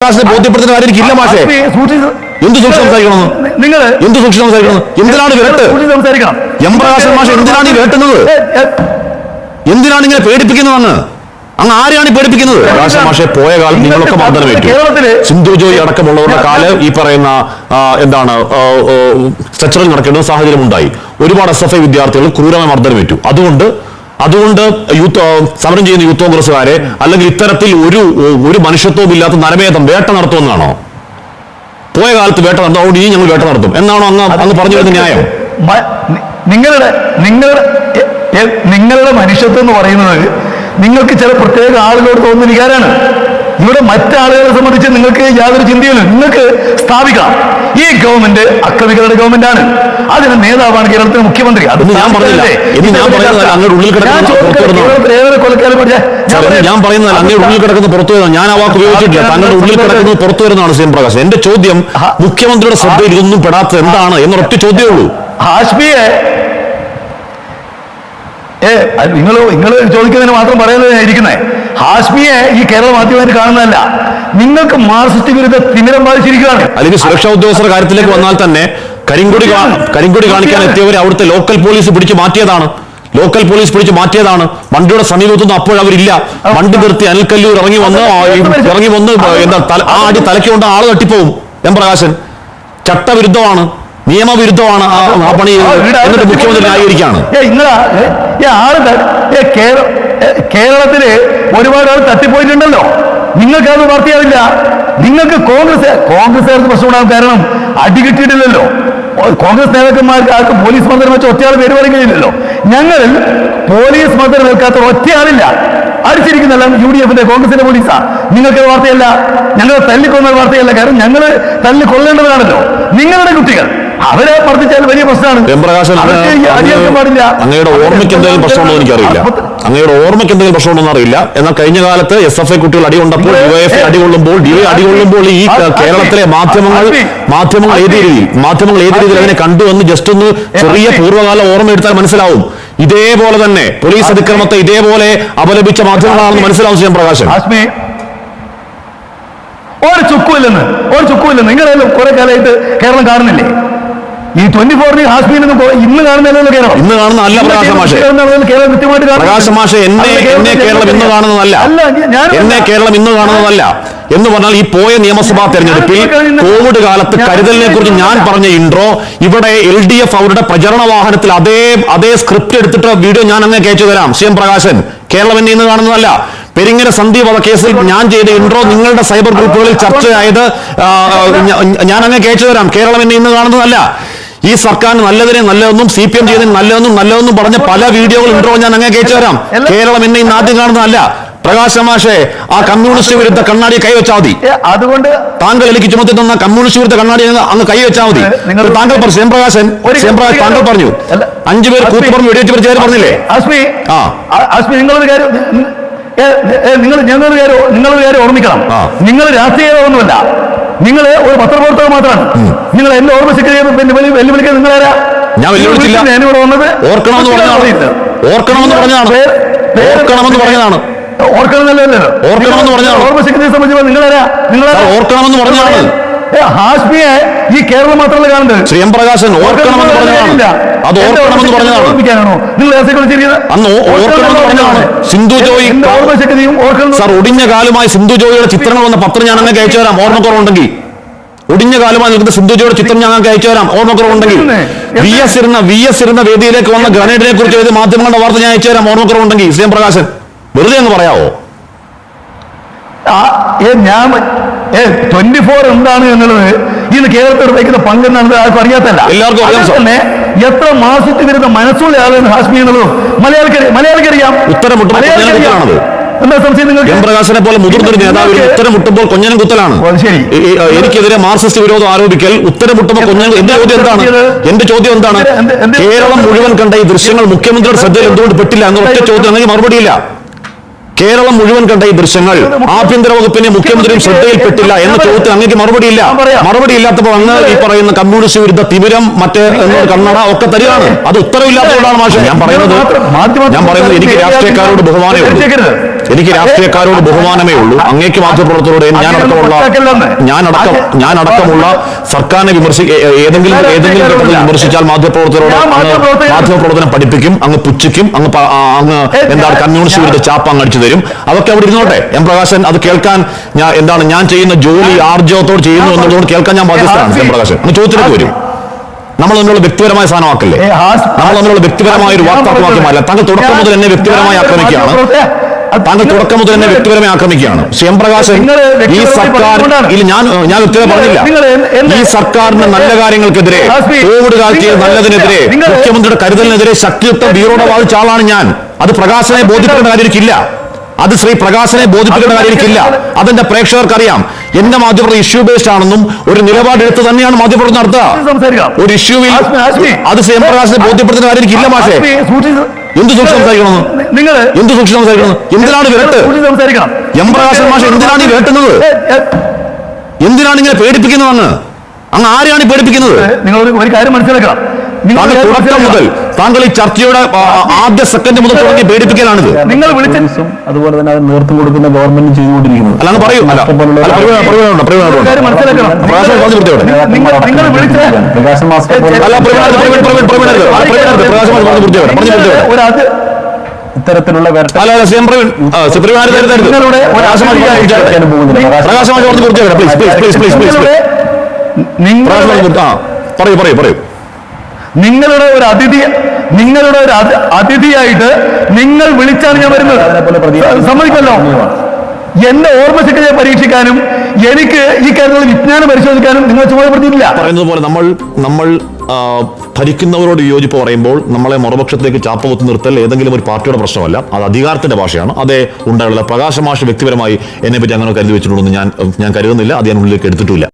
ക്ലാസ്സിനെ ബോധ്യപ്പെടുത്തുന്ന കാര്യം എനിക്കില്ല മാഷേ. സൂക്ഷിച്ച് എന്ത് സൂക്ഷിച്ച് സംസാരിക്കണമെന്ന്? നിങ്ങൾ എന്ത് സൂക്ഷിച്ച് സംസാരിക്കണം എന്തിനാണ് വിരട്ട്? സൂക്ഷിച്ച് എം പ്രകാശൻ മാഷ് എന്തിനാണ് ഈ വിരട്ടുന്നത്? ഏ, ഏ, എന്തിനാണ് ഇങ്ങനെ പേടിപ്പിക്കുന്നത് അങ്ങ് അങ്ങ് ആരെയാണ് പേടിപ്പിക്കുന്നത്? പ്രകാശൻ മാഷെ പോയ കാലം നിങ്ങളൊക്കെ മർദ്ദനമേറ്റു സിന്ധു ജോയി അടക്കമുള്ളവരുടെ കാലം ഈ പറയുന്ന എന്താണ് സ്ട്രക്ചറിൽ നടക്കേണ്ട സാഹചര്യം ഉണ്ടായി. ഒരുപാട് എസ് എഫ് ഐ വിദ്യാർത്ഥികൾ ക്രൂരമായ മർദ്ദനമേറ്റു. അതുകൊണ്ട് അതുകൊണ്ട് യൂത്ത് സമരം ചെയ്യുന്ന യൂത്ത് കോൺഗ്രസ്സുകാരെ അല്ലെങ്കിൽ ഇത്തരത്തിൽ ഒരു ഒരു മനുഷ്യത്വവും ഇല്ലാത്ത നരമേധം വേട്ട നടത്തുമെന്നാണോ? പോയ കാലത്ത് വേട്ട നടത്തും അതുകൊണ്ട് ഇനി ഞങ്ങൾ വേട്ട നടത്തും. എന്നാണോ അങ്ങ് അങ്ങ് പറഞ്ഞു വരുന്ന ന്യായം? നിങ്ങളുടെ നിങ്ങളുടെ നിങ്ങളുടെ മനുഷ്യത്വം എന്ന് പറയുന്നത് നിങ്ങൾക്ക് ചില പ്രത്യേക ആളുകളോട് തോന്നുന്ന വികാരമാണ്. ഇവിടെ മറ്റാളുകളെ സംബന്ധിച്ച് നിങ്ങൾക്ക് യാതൊരു ചിന്തയില്ല നിങ്ങൾക്ക് സ്ഥാപിക്കണം ഈ ഗവൺമെന്റ് അക്രമികളുടെ ഗവൺമെന്റ് ആണ്. അതിന് നേതാവാണ് കേരളത്തിലെ മുഖ്യമന്ത്രി. അത് ഞാൻ പറഞ്ഞില്ല. ഞാൻ പറയുന്നത് അങ്ങനെ ഉള്ളിൽ കിടക്കുന്ന പുറത്തു വരുന്ന ഞാൻ ആ വാക്ക് ഉപയോഗിച്ചിട്ടില്ല. താങ്കളുടെ ഉള്ളിൽ കിടക്കുന്നത് പുറത്തു വരുന്നതാണ് സി എം പ്രകാശ്. എന്റെ ചോദ്യം മുഖ്യമന്ത്രിയുടെ ശ്രദ്ധയിൽ ഇതൊന്നും പെടാത്തത് എന്താണ് എന്നൊരൊറ്റ ചോദ്യമേ ഉള്ളൂ. ഹാഷ്മിയെ ഏ നിങ്ങൾ നിങ്ങൾ ചോദിക്കുന്നതിന് മാത്രം പറയുന്നത് ഇരിക്കുന്നേ. ഹാഷ്മിയെ ഈ കേരള മാധ്യമത്തിൽ കാണുന്നതല്ല. നിങ്ങൾക്ക് മാർസിസ്റ്റ് വിരുദ്ധ തിമിരം ബാധിച്ചിരിക്കുകയാണ്. അല്ലെങ്കിൽ സുരക്ഷാ ഉദ്യോഗസ്ഥരുടെ കാര്യത്തിലേക്ക് വന്നാൽ തന്നെ കരിങ്കൊടി കരിങ്കൊടി കാണിക്കാൻ എത്തിയവരെ അവിടുത്തെ ലോക്കൽ പോലീസ് പിടിച്ചു മാറ്റിയതാണ്. ലോക്കൽ പോലീസ് പിടിച്ചു മാറ്റിയതാണ്. വണ്ടിയുടെ സമീപത്തൊന്നും അപ്പോഴവരില്ല വണ്ടി നിർത്തി അനിൽക്കല്ലൂർ ഇറങ്ങി വന്ന് ഇറങ്ങി വന്ന് എന്താ ആ അടി തലയ്ക്കൊണ്ട് ആൾ തട്ടിപ്പോവും. എം പ്രകാശൻ. ചട്ടവിരുദ്ധമാണ്. നിയമവിരുദ്ധമാണ് ആ പണി. എന്നിട്ട് മുഖ്യമന്ത്രി ന്യായീകരിക്കുകയാണ്. കേരളത്തിൽ ഒരുപാട് ആൾ തട്ടിപ്പോയിട്ടുണ്ടല്ലോ. നിങ്ങൾക്ക് അത് വാർത്തയാവില്ല. നിങ്ങൾക്ക് കോൺഗ്രസ് കോൺഗ്രസ്സുകാർക്ക് പ്രശ്നമുണ്ടാകും കാരണം അടി കിട്ടിയിട്ടില്ലല്ലോ. കോൺഗ്രസ് നേതാക്കന്മാർക്ക് ആർക്കും പോലീസ് മന്ത്രം വെച്ച ഒറ്റയാൾ പേര് പറയുകയില്ലല്ലോ ഞങ്ങളിൽ പോലീസ് മന്ത്രം നിൽക്കാത്ത ഒറ്റയാളില്ല. അടിച്ചിരിക്കുന്നെല്ലാം യു ഡി എഫിന്റെ കോൺഗ്രസിന്റെ പോലീസാ. നിങ്ങൾക്ക് വാർത്തയല്ല. ഞങ്ങൾ തല്ലിക്കൊന്ന വാർത്തയല്ല. കാരണം ഞങ്ങൾ തല്ലിക്കൊള്ളേണ്ടതാണല്ലോ നിങ്ങളുടെ കുട്ടികൾ. അവരെ മർദ്ദിച്ചാൽ വലിയ പ്രശ്നമാണ്. പാടില്ല. അങ്ങയുടെ ഓർമ്മയ്ക്ക് എന്തെങ്കിലും പ്രശ്നമുണ്ടോ എനിക്കറിയില്ല. അങ്ങയുടെ ഓർമ്മയ്ക്ക് എന്തെങ്കിലും പ്രശ്നമുണ്ടോ അറിയില്ല. എന്നാൽ കഴിഞ്ഞ കാലത്ത് എസ് എഫ് ഐ കുട്ടികൾ അടികൊണ്ടപ്പോൾ ഡിവൈഎഫ് അടികൊള്ളുമ്പോൾ ഡിവൈ അടികൊള്ളുമ്പോൾ ഈ കേരളത്തിലെ മാധ്യമങ്ങൾ മാധ്യമങ്ങൾ ഏത് രീതിയിൽ? മാധ്യമങ്ങൾ ഏത് രീതിയിൽ അതിനെ കണ്ടു എന്ന് ജസ്റ്റ് ഒന്ന് ചെറിയ പൂർവകാല ഓർമ്മ എടുത്താൽ മനസ്സിലാവും. ഇതേപോലെ തന്നെ പോലീസ്. അതിക്രമത്തെ ഇതേപോലെ അപലപിച്ച മാധ്യമങ്ങളാണെന്ന് മനസ്സിലാവും ശ്രീ എം പ്രകാശൻ ഒരു ചുക്കുമില്ലെന്ന് ഒരു ചുക്കുമില്ലെന്ന്. നിങ്ങളെല്ലാം കുറെ കാലമായിട്ട് കേരളം കാണുന്നില്ലേ? ഈ ട്വന്റി ഫോറിൽ കൊ- ഇന്ന് കാണുന്ന കേരളം. ഇന്ന് കാണുന്ന അല്ല കേരളം കൃത്യമായിട്ട് പ്രകാശ മാഷ എന്നെ എന്നെ കേരളം ഇന്ന് കാണുന്നതല്ല. എന്നെ കേരളം ഇന്ന് കാണുന്നതല്ല. എന്ന് പറഞ്ഞാൽ ഈ പോയ നിയമസഭാ തെരഞ്ഞെടുപ്പിൽ കോവിഡ് കാലത്ത് കരുതലിനെ കുറിച്ച് ഞാൻ പറഞ്ഞ ഇൻട്രോ ഇവിടെ എൽ ഡി എഫ് അവരുടെ പ്രചരണ വാഹനത്തിൽ അതേ അതേ സ്ക്രിപ്റ്റ് എടുത്തിട്ട് വീഡിയോ ഞാൻ അങ്ങ് കയച്ചു തരാം. സി എം പ്രകാശൻ കേരളം എന്നെ ഇന്ന് കാണുന്നതല്ല. പെരിങ്ങര സന്ദീപ് വധ കേസിൽ ഞാൻ ചെയ്ത ഇൻട്രോ നിങ്ങളുടെ സൈബർ ഗ്രൂപ്പുകളിൽ ചർച്ചയായത് ഞാൻ അങ്ങ് കേച്ചു തരാം. കേരളം എന്നെ ഇന്ന് കാണുന്നതല്ല. ഈ സർക്കാരിന് നല്ലതിനെ നല്ലതെന്നും സി പി എം ചെയ്തതിന് നല്ലതെന്നും നല്ലതെന്നും പറഞ്ഞ പല വീഡിയോകൾ ഉണ്ടോ ഞാൻ അങ്ങനെ കേച്ചു തരാം കേരളം എന്നെ ഇന്ന് ആദ്യം കാണുന്നതല്ല. പ്രകാശമാഷേ ആ കമ്മ്യൂണിസ്റ്റ് വിരുദ്ധ കണ്ണാടി കൈവച്ചാൽ മതി. അതുകൊണ്ട് താങ്കൾ എനിക്ക് ചുമത്തി തന്ന കമ്മ്യൂണിസ്റ്റ് വിരുദ്ധ കണ്ണാടി അങ്ങ് കൈവച്ചാൽ മതി. താങ്കൾ പറഞ്ഞു ശ്യാം പ്രകാശൻ ശ്യാം പ്രകാശ് താങ്കൾ പറഞ്ഞു. അഞ്ചു പേര് കൂട്ടി കൂത്തു പറഞ്ഞു വെടിവെച്ച് പേര് ചേര് പറഞ്ഞില്ലേ? ആ. നിങ്ങളൊരു കാര്യം നിങ്ങൾ ഞങ്ങളൊരു കാര്യം നിങ്ങളൊരു കാര്യം ഓർമ്മിക്കണം. നിങ്ങൾ രാഷ്ട്രീയമൊന്നുമല്ല നിങ്ങൾ ഒരു പത്രപ്രവർത്തകർ മാത്രമാണ് നിങ്ങൾ എന്നെ ഓർമ്മിച്ചിട്ട് പിന്നെ വെല്ലുവിളിക്കാൻ നിങ്ങൾ ആരാ ഞാൻ വെല്ലുവിളിച്ചില്ല. ഞാൻ ഇവിടെ വന്നത് ഓർക്കണമെന്ന് പറഞ്ഞതാണ്. ഓർക്കണമെന്ന് പറഞ്ഞതാണ്. ഓർക്കണമെന്ന് പറഞ്ഞതാണ്. ഓർക്കണമെന്നല്ലോ ഓർക്കണമെന്ന് പറഞ്ഞതാണ്. ഓർമ്മശക്തിയെ സംബന്ധിച്ച് നിങ്ങളാരാ നിങ്ങളാരാ സാർ, ഓർക്കണമെന്ന് പറഞ്ഞതാണ്. ഹാഷ്മിയെ ഈ കേരളം മാത്രമല്ല കാണുന്നത്. ശ്രീ എം പ്രകാശൻ ഓർക്കണമെന്ന് പറഞ്ഞതാണ്. അത് ഓർക്കണമെന്ന് പറഞ്ഞതാണ്. ഓർമ്മിക്കാനാണോ? നിങ്ങൾ എസ് വിളിച്ചിരിക്കുന്നത് അന്ന് ഓർക്കണമെന്ന് പറഞ്ഞതാണ്. സിന്ധു ജോയി സാർ ഒടിഞ്ഞ കാലുമായി സിന്ധു ജോയിയുടെ ചിത്രങ്ങൾ വന്ന പത്രം ഞാൻ അങ്ങനെ അയച്ചു തരാം. ഓർമ്മക്കുറവുണ്ടെങ്കിൽ ഒടിഞ്ഞ കാലുമായി നിൽക്കുന്ന സിന്ധു ജോയിയുടെ ചിത്രം ഞാൻ അങ്ങനെ അയച്ചു തരാം. ഓർമ്മക്കുറവുണ്ടെങ്കിൽ വി എസ് ഇരുന്ന വി എസ് ഇരുന്ന വേദിയിലേക്ക് വന്ന ഗ്രനേഡിനെ കുറിച്ച് ഏത് മാധ്യമങ്ങളുടെ വാർത്ത ഞാൻ അയച്ചു തരാം. ഓർമ്മക്കുറവുണ്ടെങ്കിൽ ശ്രീ എം പ്രകാശൻ വെറുതെ എന്ന് പറയാവോ? ഞാൻ ഏ ട്വന്റി ഫോർ എന്താണ് എന്നുള്ളത് ഇന്ന് കേരളത്തിൽ വഹിക്കുന്ന പങ്കെന്നാണ് ആർക്കും അറിയാത്തല്ല എല്ലാവർക്കും തന്നെ എത്ര മാസത്തിൽ വരുന്ന മനസ്സുള്ള ആളാണ് ഹാഷ്മി എന്നുള്ളതും മലയാളിക്ക് മലയാളിക്ക് അറിയാം. ഉത്തരം മുട്ടുമ്പോൾ മലയാളിക്ക് കൊഞ്ഞനം അറിയാം. കുത്തലാണത്. എന്താ സംശയം നിങ്ങൾക്ക്? എം പ്രകാശനെ പോലെ മുതിർന്നൊരു നേതാവിന് ഉത്തരമുട്ടുമ്പോൾ ഉത്തരം മുട്ടുമ്പോൾ കൊഞ്ഞനം കുത്തലാണ്. ശരി. എനിക്കെതിരെ മാർക്സിസ്റ്റ് വിരോധം ആരോപിക്കൽ ഉത്തരമുട്ടുമ്പോൾ കൊഞ്ഞനം എന്റെ ചോദ്യം എന്താണ്? എന്റെ ചോദ്യം എന്താണ്? എന്ത്- എന്ത്- കേരളം മുഴുവൻ കണ്ട ഈ ദൃശ്യങ്ങൾ മുഖ്യമന്ത്രിയുടെ ശ്രദ്ധയിൽ എന്തുകൊണ്ട് പെട്ടില്ല? എന്ന ഒറ്റ ചോദ്യം അല്ലെങ്കിൽ മറുപടിയില്ല. കേരളം മുഴുവൻ കണ്ട ഈ ദൃശ്യങ്ങൾ. ആഭ്യന്തര വകുപ്പിനെ മുഖ്യമന്ത്രിയും ശ്രദ്ധയിൽപ്പെട്ടില്ല എന്ന ചോദ്യത്തിന് അങ്ങേക്ക് മറുപടിയില്ല. ഇല്ല മറുപടി ഇല്ലാത്തപ്പോൾ അങ്ങ് ഈ പറയുന്ന കമ്മ്യൂണിസ്റ്റ് വിരുദ്ധ തിമിരം മറ്റേ കണ്ണട ഒക്കെ തരികയാണ്. അത് ഉത്തരവില്ലാത്തതുകൊണ്ടാണ് മാഷെ ഞാൻ പറയുന്നത്. ഞാൻ പറയുന്നത് എനിക്ക് രാഷ്ട്രീയക്കാരോട് ധരിച്ചേക്കരുത്. എനിക്ക് രാഷ്ട്രീയക്കാരോട് ബഹുമാനമേ ഉള്ളൂ. അങ്ങേക്ക് മാധ്യമപ്രവർത്തകരോട് ഞാൻ അടക്കമുള്ള ഞാൻ അടക്കം ഞാൻ അടക്കമുള്ള സർക്കാരിനെ വിമർശി ഏതെങ്കിലും ഏതെങ്കിലും ഘട്ടത്തിൽ വിമർശിച്ചാൽ മാധ്യമപ്രവർത്തകരോട് മാധ്യമപ്രവർത്തനം പഠിപ്പിക്കും അങ്ങ് പുച്ഛിക്കും അങ്ങ് അങ്ങ് എന്താണ് കമ്മ്യൂണിസ്റ്റ് വിരുദ്ധ ചാപ്പ അങ്ങ് അടിച്ചു തരും. അതൊക്കെ അവിടെ ഇരുന്നോട്ടെ. എം പ്രകാശൻ അത് കേൾക്കാൻ ഞാൻ എന്താണ് ഞാൻ ചെയ്യുന്ന ജോലി ആർജവത്തോട് ചെയ്യുന്നു എന്നുള്ളതുകൊണ്ട് കേൾക്കാൻ ഞാൻ ബാധ്യസ്ഥനാണ് എം പ്രകാശൻ. അങ്ങ് ചോദിച്ചിട്ട് വരും. നമ്മൾ തമ്മിലുള്ള വ്യക്തിപരമായ സാധനമാക്കല്ലേ? നമ്മൾ തമ്മിലുള്ള വ്യക്തിപരമായ ഒരു വാക്തർക്കമാക്കി മാറ്റില്ല താങ്കൾ തുടക്കം മുതൽ എന്നെ വ്യക്തിപരമായി ആക്രമിക്കുകയാണ്. താങ്കൾ തുടക്കം മുതൽ തന്നെ വ്യക്തിപരമായി ആക്രമിക്കുകയാണ്. സ്വയം പ്രകാശൻ ഈ സർക്കാർ ഞാൻ ഞാൻ വ്യക്തത പറഞ്ഞില്ല. ഈ സർക്കാരിന്റെ നല്ല കാര്യങ്ങൾക്കെതിരെ കോവിഡ് കാലത്ത് നല്ലതിനെതിരെ മുഖ്യമന്ത്രിയുടെ കരുതലിനെതിരെ ശക്തിയുക്ത വീറോടെ വാദിച്ച ആളാണ് ഞാൻ. അത് പ്രകാശനെ ബോധ്യപ്പെടേണ്ട കാര്യം എനിക്കില്ല അത് ശ്രീ പ്രകാശനെ ബോധിപ്പിക്കേണ്ട കാര്യം എനിക്കില്ല അതെന്റെ പ്രേക്ഷകർക്ക് അറിയാം എന്റെ മാധ്യമപ്രവർത്തനം ഇഷ്യൂ ബേസ്ഡ് ആണെന്നും ഒരു നിലപാടെടുത്ത് തന്നെയാണ് മാധ്യമപ്രവർത്തനം നടത്തുക. ഒരു ഇഷ്യൂവിൽ. അത് ശ്രീ എം പ്രകാശനെ ബോധ്യപ്പെടുത്തുന്ന കാര്യം എനിക്കില്ല മാഷേ. എന്ത് സൂക്ഷിച്ച് സംസാരിക്കണമെന്ന്? നിങ്ങൾ എന്ത് സൂക്ഷിച്ച് സംസാരിക്കണം എന്തിനാണ് വിരട്ട്? സംസാരിക്കണം എം പ്രകാശൻ മാഷ എന്തിനാണ് ഈ വിരട്ടുന്നത്? എന്തിനാണ് ഇങ്ങനെ പേടിപ്പിക്കുന്നത് അങ്ങ് അങ്ങ് ആരെയാണ് പേടിപ്പിക്കുന്നത്? നിങ്ങൾ ഒരു- കാര്യം മനസ്സിലാക്കണം താങ്കൾ തുടക്കം മുതൽ താങ്കൾ ഈ ചർച്ചയുടെ ആദ്യ സെക്കൻഡ് മുതൽ തുടങ്ങി പേടിപ്പിക്കലാണിത് നിങ്ങൾ വിളിച്ച അതുപോലെ തന്നെ അത് നേതൃത്വം കൊടുക്കുന്ന ഗവൺമെന്റ് ചെയ്തുകൊണ്ടിരിക്കുന്നത് അല്ല അങ്ങ് പറയൂ അല്ല ഇത്തരത്തിലുള്ള നിങ്ങളുടെ പറയൂ പറയൂ പറയൂ നിങ്ങളുടെ ഒരു അതിഥി നിങ്ങളുടെ ഒരു അതിഥിയായിട്ട് നിങ്ങൾ വിളിച്ചാണ് ഞാൻ വരുന്നത്. സമ്മതിക്കല്ലോ? എന്റെ ഞാൻ പരീക്ഷിക്കാനും എനിക്ക് ഈ കാര്യത്തിൽ വിജ്ഞാനം പരിശോധിക്കാനും നിങ്ങൾ ചുമതലപ്പെടുത്തിയിട്ടില്ല. പറയുന്നത് പോലെ നമ്മൾ നമ്മൾ ഭരിക്കുന്നവരോട് യോജിപ്പ് പറയുമ്പോൾ നമ്മളെ മറുപക്ഷത്തേക്ക് ചാപ്പകുത്തി നിർത്തൽ ഏതെങ്കിലും ഒരു പാർട്ടിയുടെ പ്രശ്നമല്ല. അത് അധികാരത്തിന്റെ ഭാഷയാണ്. അതേ ഉണ്ടായുള്ള പ്രകാശമാഷ് വ്യക്തിപരമായി എന്നെ പറ്റി അങ്ങനെ കരുതി വെച്ചിട്ടുണ്ടെന്ന് ഞാൻ ഞാൻ കരുതുന്നില്ല. അത് ഞാൻ ഉള്ളിലേക്ക് എടുത്തിട്ടില്ല.